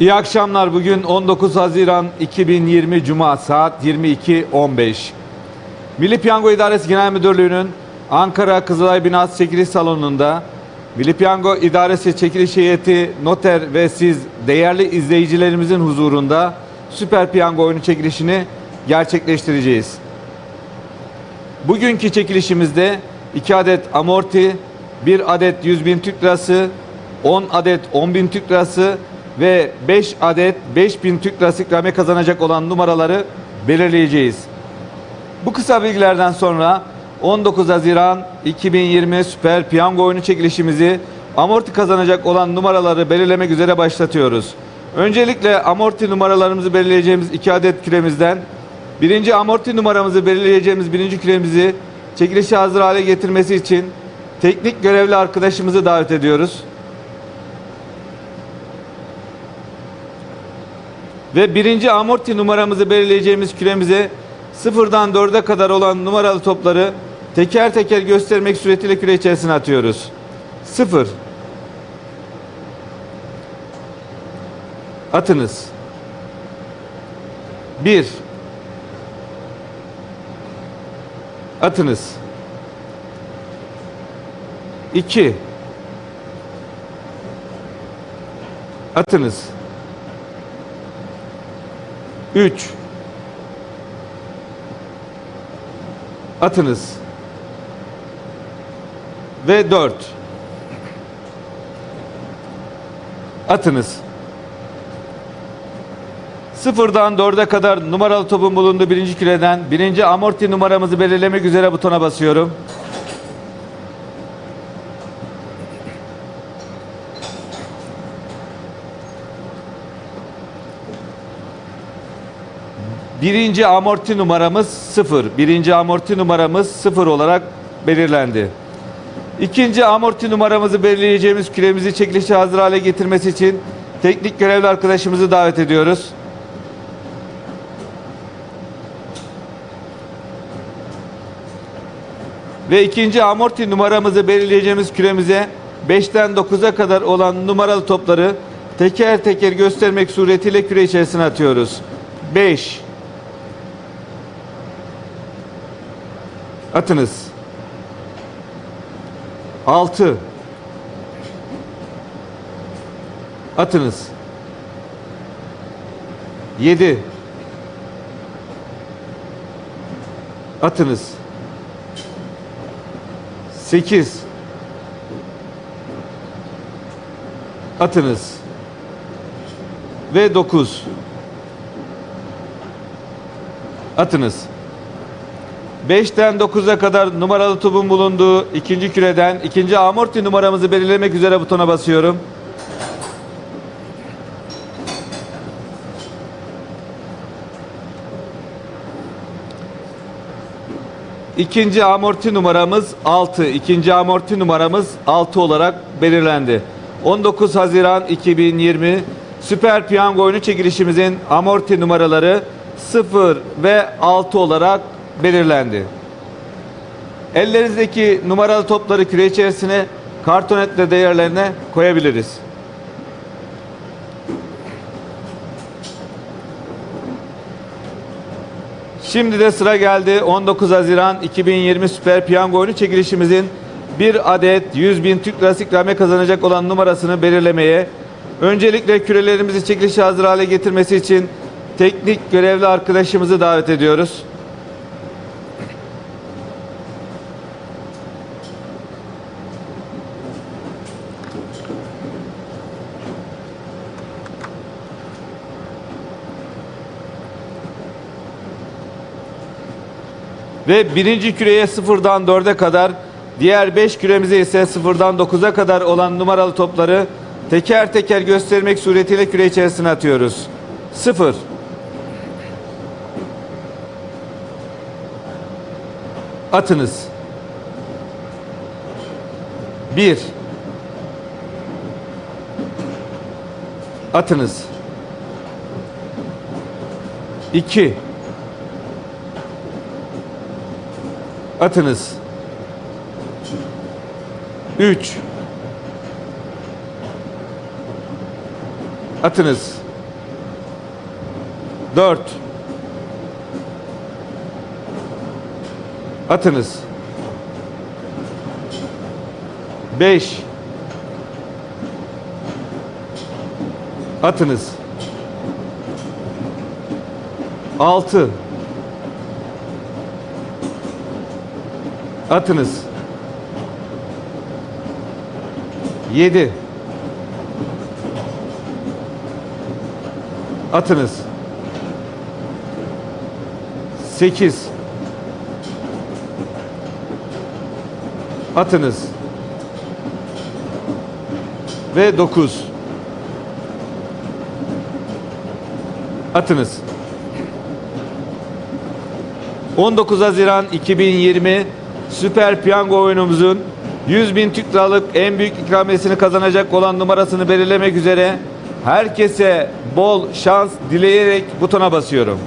İyi akşamlar. Bugün 19 Haziran 2020 Cuma saat 22.15. Milli Piyango İdaresi Genel Müdürlüğü'nün Ankara Kızılay Binası Çekiliş Salonu'nda Milli Piyango İdaresi Çekiliş Heyeti, noter ve siz değerli izleyicilerimizin huzurunda Süper Piyango oyunu çekilişini gerçekleştireceğiz. Bugünkü çekilişimizde 2 adet amorti, 1 adet 100 bin Türk lirası, 10 adet 10 bin Türk lirası ve 5 adet 5 bin Türk lirası ikramiye kazanacak olan numaraları belirleyeceğiz. Bu kısa bilgilerden sonra 19 Haziran 2020 Süper Piyango oyunu çekilişimizi amorti kazanacak olan numaraları belirlemek üzere başlatıyoruz. Öncelikle amorti numaralarımızı belirleyeceğimiz 2 adet küremizden birinci amorti numaramızı belirleyeceğimiz birinci küremizi çekilişe hazır hale getirmesi için teknik görevli arkadaşımızı davet ediyoruz. Ve birinci amorti numaramızı belirleyeceğimiz küremize sıfırdan dörde kadar olan numaralı topları teker teker göstermek suretiyle küre içerisine atıyoruz. Sıfır. Atınız. Bir. Atınız. İki. Atınız. 3 Atınız. Ve 4 Atınız. Sıfırdan dörde kadar numaralı topun bulunduğu birinci küreden birinci amorti numaramızı belirlemek üzere butona basıyorum. Birinci amorti numaramız sıfır. Birinci amorti numaramız sıfır olarak belirlendi. İkinci amorti numaramızı belirleyeceğimiz küremizi çekilişe hazır hale getirmesi için teknik görevli arkadaşımızı davet ediyoruz. Ve ikinci amorti numaramızı belirleyeceğimiz küremize 5'ten 9'a kadar olan numaralı topları teker teker göstermek suretiyle küre içerisine atıyoruz. 5 Atınız. 6 Atınız. 7 Atınız. 8 Atınız. Ve 9 Atınız. 5'ten 9'a kadar numaralı topun bulunduğu ikinci küreden ikinci amorti numaramızı belirlemek üzere butona basıyorum. İkinci amorti numaramız 6. İkinci amorti numaramız 6 olarak belirlendi. 19 Haziran 2020 Süper Piyango oyunu çekilişimizin amorti numaraları 0 ve 6 olarak belirlendi. Ellerinizdeki numaralı topları küre içerisine kartonetle değerlerine koyabiliriz. Şimdi de sıra geldi 19 Haziran 2020 Süper Piyango oyunu çekilişimizin bir adet 100 bin Türk lirası ikramiye kazanacak olan numarasını belirlemeye. Öncelikle kürelerimizi çekilişe hazır hale getirmesi için teknik görevli arkadaşımızı davet ediyoruz. Ve birinci küreye sıfırdan dörde kadar, diğer beş küremize ise sıfırdan dokuza kadar olan numaralı topları teker teker göstermek suretiyle küre içerisine atıyoruz. Sıfır. Atınız. Bir. Atınız. İki. Atınız. 3 Atınız. 4 Atınız. 5 Atınız. 6 Atınız. 7 Atınız. 8 Atınız. Ve 9 Atınız. 19 Haziran 2020 Süper Piyango oyunumuzun 100 bin Türk liralık en büyük ikramiyesini kazanacak olan numarasını belirlemek üzere herkese bol şans dileyerek butona basıyorum.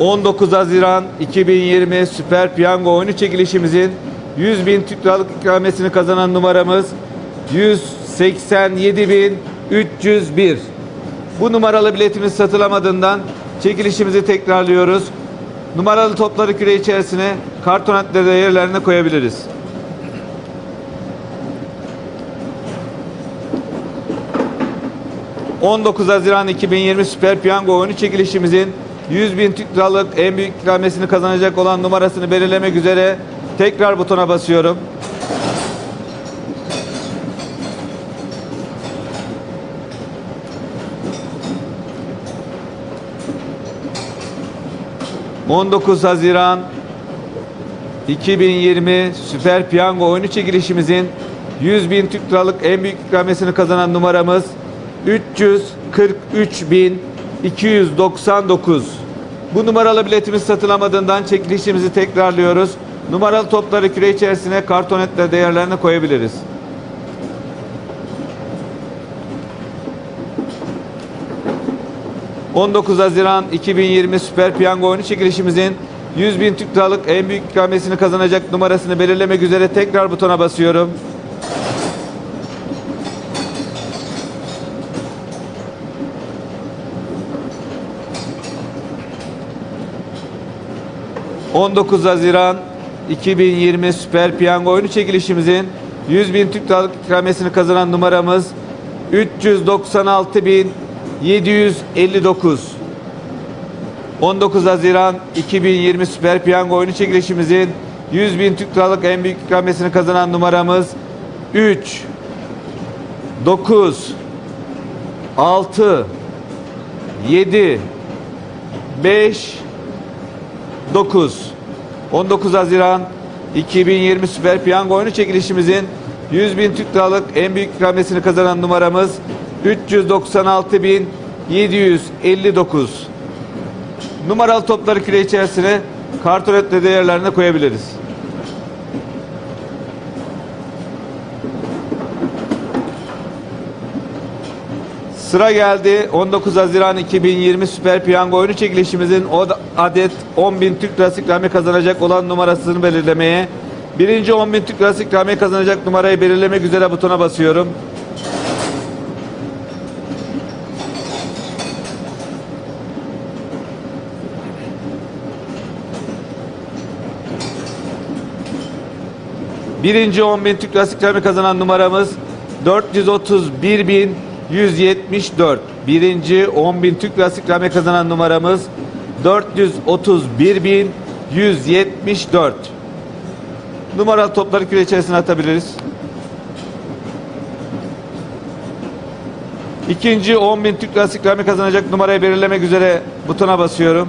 ...19 Haziran 2020 Süper Piyango oyunu çekilişimizin 100 bin Türk liralık ikramiyesini kazanan numaramız 187.301. Bu numaralı biletimiz satılamadığından çekilişimizi tekrarlıyoruz. Numaralı topları küre içerisine karton atları da yerlerine koyabiliriz. ...19 Haziran 2020 Süper Piyango oyunu çekilişimizin 100 bin Türk liralık en büyük ikramiyesini kazanacak olan numarasını belirlemek üzere tekrar butona basıyorum. ...19 Haziran 2020 Süper Piyango oyunu çekilişimizin 100 bin Türk liralık en büyük ikramiyesini kazanan numaramız 343.299. Bu numaralı biletimiz satılamadığından çekilişimizi tekrarlıyoruz. Numaralı topları küre içerisine kartonetle değerlerine koyabiliriz. ...19 Haziran 2020 Süper Piyango oyunu çekilişimizin 100 bin Türk liralık en büyük ikramiyesini kazanacak numarasını belirlemek üzere tekrar butona basıyorum. ...19 Haziran 2020 Süper Piyango oyunu çekilişimizin 100 bin Türk liralık ikramiyesini kazanan numaramız 396.759. 19 Haziran 2020 Süper Piyango oyunu çekilişimizin 100 bin Türk liralık en büyük ikramiyesini kazanan numaramız 3 9 6 7 5 9 19 Haziran 2020 Süper Piyango oyunu çekilişimizin 100 bin Türk liralık en büyük ikramiyesini kazanan numaramız 396.759. Numaralı topları küre içerisine kartonetle değerlerine koyabiliriz. Sıra geldi 19 Haziran 2020 Süper Piyango oyunu çekilişimizin o adet 10 bin Türk Lirası ikramiye kazanacak olan numarasını belirlemeye. Birinci 10 bin Türk Lirası ikramiye kazanacak numarayı belirlemek üzere butona basıyorum. Birinci 10 bin Türk Lirası ikramiye kazanan numaramız 431.174. Birinci 10 bin Türk Lirası ikramiye kazanan numaramız 431.174. Numaralı topları küre içerisine atabiliriz. İkinci 10 bin Türk Lirası ikramiye kazanacak numarayı belirlemek üzere butona basıyorum.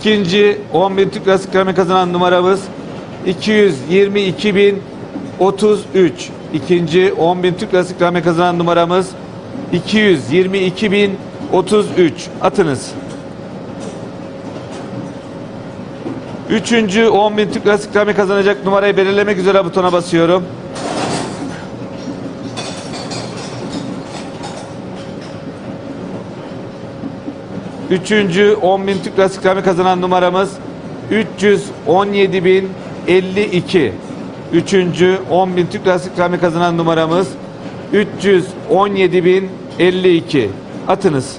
İkinci 10 bin Türk Lirası ikramiye kazanan numaramız 222.033. İkinci 10 bin Türk Lirası ikramiye kazanan numaramız 222.033. Atınız. Üçüncü 10 bin Türk Lirası ikramiye kazanacak numarayı belirlemek üzere butona basıyorum. Üçüncü 10.000 Türk Lirası ikramiye kazanan numaramız 317.052. Üçüncü 10.000 Türk Lirası ikramiye kazanan numaramız 317.052. Atınız.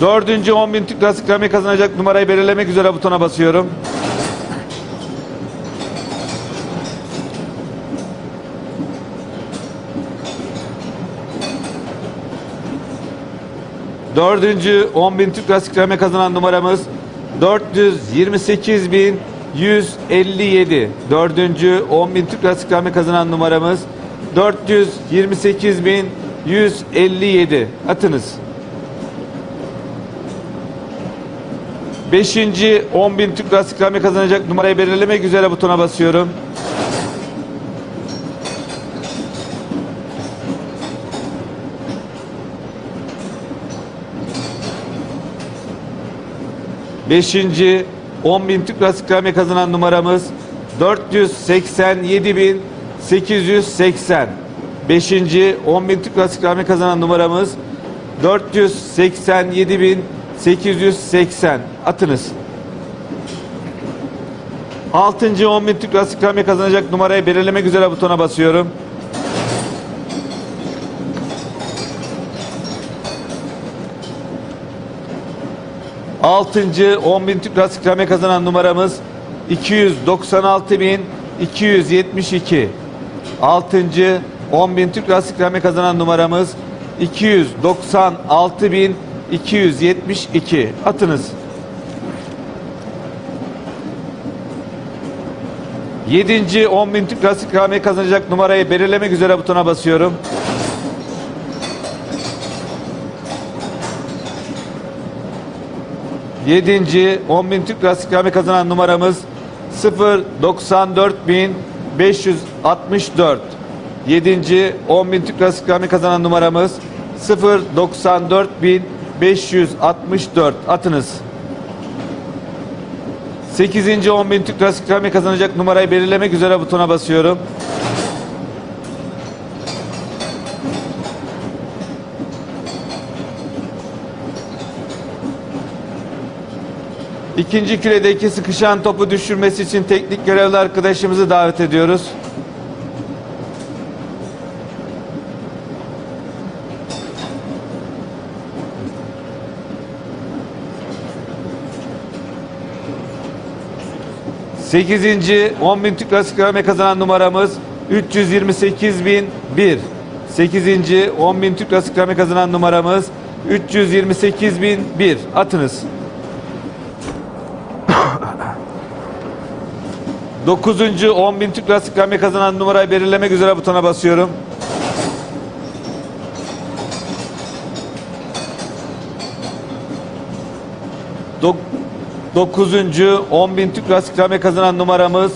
Dördüncü 10.000 Türk Lirası ikramiye kazanacak numarayı belirlemek üzere butona basıyorum. Dördüncü 10.000 Türk Lirası ikramiye kazanan numaramız 428.157. Dördüncü 10.000 Türk Lirası ikramiye kazanan numaramız 428.157. Atınız. Beşinci 10.000 Türk Lirası ikramiye kazanacak numarayı belirlemek üzere butona basıyorum. Beşinci 10.000 Türk Lirası ikramiye kazanan numaramız 487.880. Beşinci 10.000 Türk Lirası ikramiye kazanan numaramız 487.880. Atınız. Altıncı 10.000 Türk Lirası ikramiye kazanacak numarayı belirlemek üzere butona basıyorum. Altıncı 10.000 Türk Lirası ikramiye kazanan numaramız 296.272. Altıncı 10.000 Türk Lirası ikramiye kazanan numaramız 296.272. Atınız. Yedinci 10.000 Türk Lirası ikramiye kazanacak numarayı belirlemek üzere butona basıyorum. Yedinci 10 bin Türk Lirası ikramiye kazanan numaramız 094.564. Yedinci 10 bin Türk Lirası ikramiye kazanan numaramız 094.564. Atınız. Sekizinci 10 bin Türk Lirası ikramiye kazanacak numarayı belirlemek üzere butona basıyorum. İkinci küredeki sıkışan topu düşürmesi için teknik görevli arkadaşımızı davet ediyoruz. Sekizinci 10 bin Lirası ikramiye kazanan numaramız 328.001. Sekizinci 10 bin Türk ikramiye kazanan numaramız 328.001. Atınız. Dokuzuncu 10 bin Türk Lirası ikramiye kazanan numarayı belirlemek üzere butona basıyorum. Dok dokuzuncu 10 bin Türk Lirası ikramiye kazanan numaramız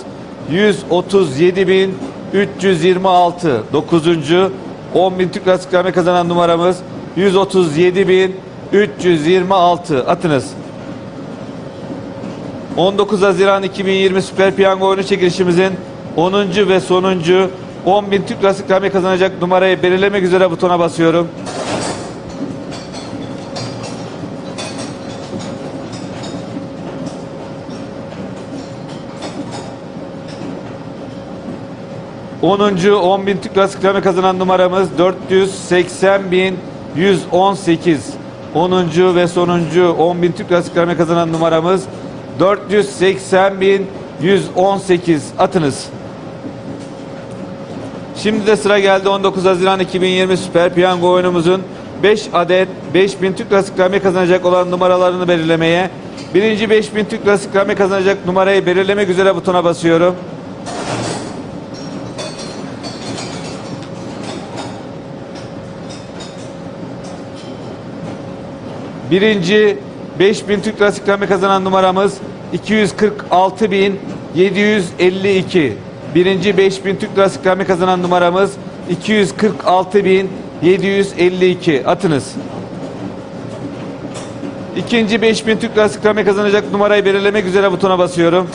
137.326. Dokuzuncu 10 bin Türk Lirası ikramiye kazanan numaramız 137.326. Atınız. 19 Haziran 2020 Süper Piyango oyunu çekilişimizin 10. ve sonuncu 10 bin Türk Lirası ikramiye kazanacak numarayı belirlemek üzere butona basıyorum. Onuncu 10 bin Türk Lirası ikramiye kazanan numaramız 480.118. 10. ve sonuncu 10 bin Türk Lirası ikramiye kazanan numaramız 480.118 atınız. Şimdi de sıra geldi 19 Haziran 2020 Süper Piyango oyunumuzun 5 adet 5000 Türk Lirası ikramiye kazanacak olan numaralarını belirlemeye. Birinci 5000 Türk Lirası ikramiye kazanacak numarayı belirlemek üzere butona basıyorum. Birinci 5000 Türk Lirası ikramiye kazanan numaramız 246.752. Birinci 5000 Türk Lirası ikramiye kazanan numaramız 246.752. Atınız. İkinci 5000 Türk Lirası ikramiye kazanacak numarayı belirlemek üzere butona basıyorum.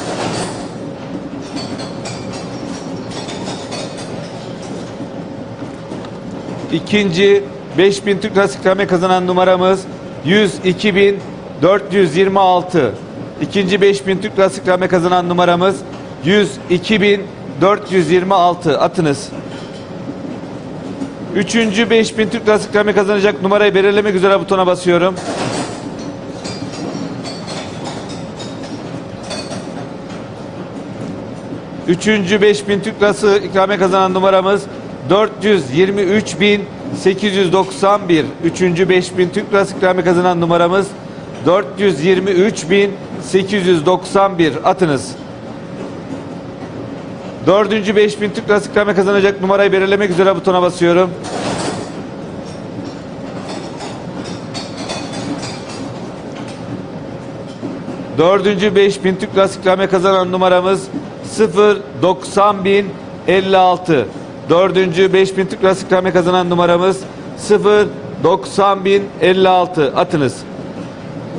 İkinci 5000 Türk Lirası ikramiye kazanan numaramız 102426. İkinci 5000 Türk Lirası ikramiye kazanan numaramız 102426. Atınız. Üçüncü 5000 Türk Lirası ikramiye kazanacak numarayı belirlemek üzere butona basıyorum. Üçüncü 5000 Türk Lirası ikramiye kazanan numaramız 423.891. Üçüncü 5000 Türk Lirası ikramiye kazanan numaramız 423.891. Atınız. Dördüncü 5000 Türk Lirası ikramiye kazanacak numarayı belirlemek üzere butona basıyorum. Dördüncü 5000 Türk Lirası ikramiye kazanan numaramız 090.056. Dördüncü 5000 Türk Lirası ikramiye kazanan numaramız 090.056. Atınız.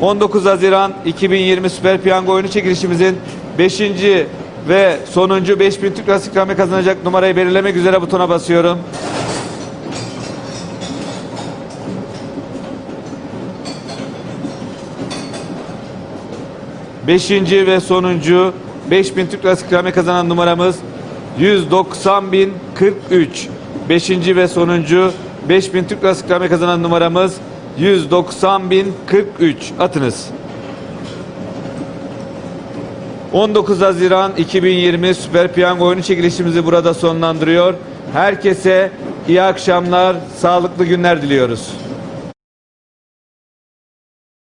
19 Haziran 2020 Süper Piyango oyunu çekilişimizin 5. ve sonuncu 5000 Türk Lirası ikramiye kazanacak numarayı belirlemek üzere butona basıyorum. Beşinci ve sonuncu 5000 Türk Lirası ikramiye kazanan numaramız 190.043. Beşinci ve sonuncu 5000 Türk Lirası ikramiye kazanan numaramız 190.043. Atınız. 19 Haziran 2020 Süper Piyango oyunu çekilişimizi burada sonlandırıyor. Herkese iyi akşamlar, sağlıklı günler diliyoruz.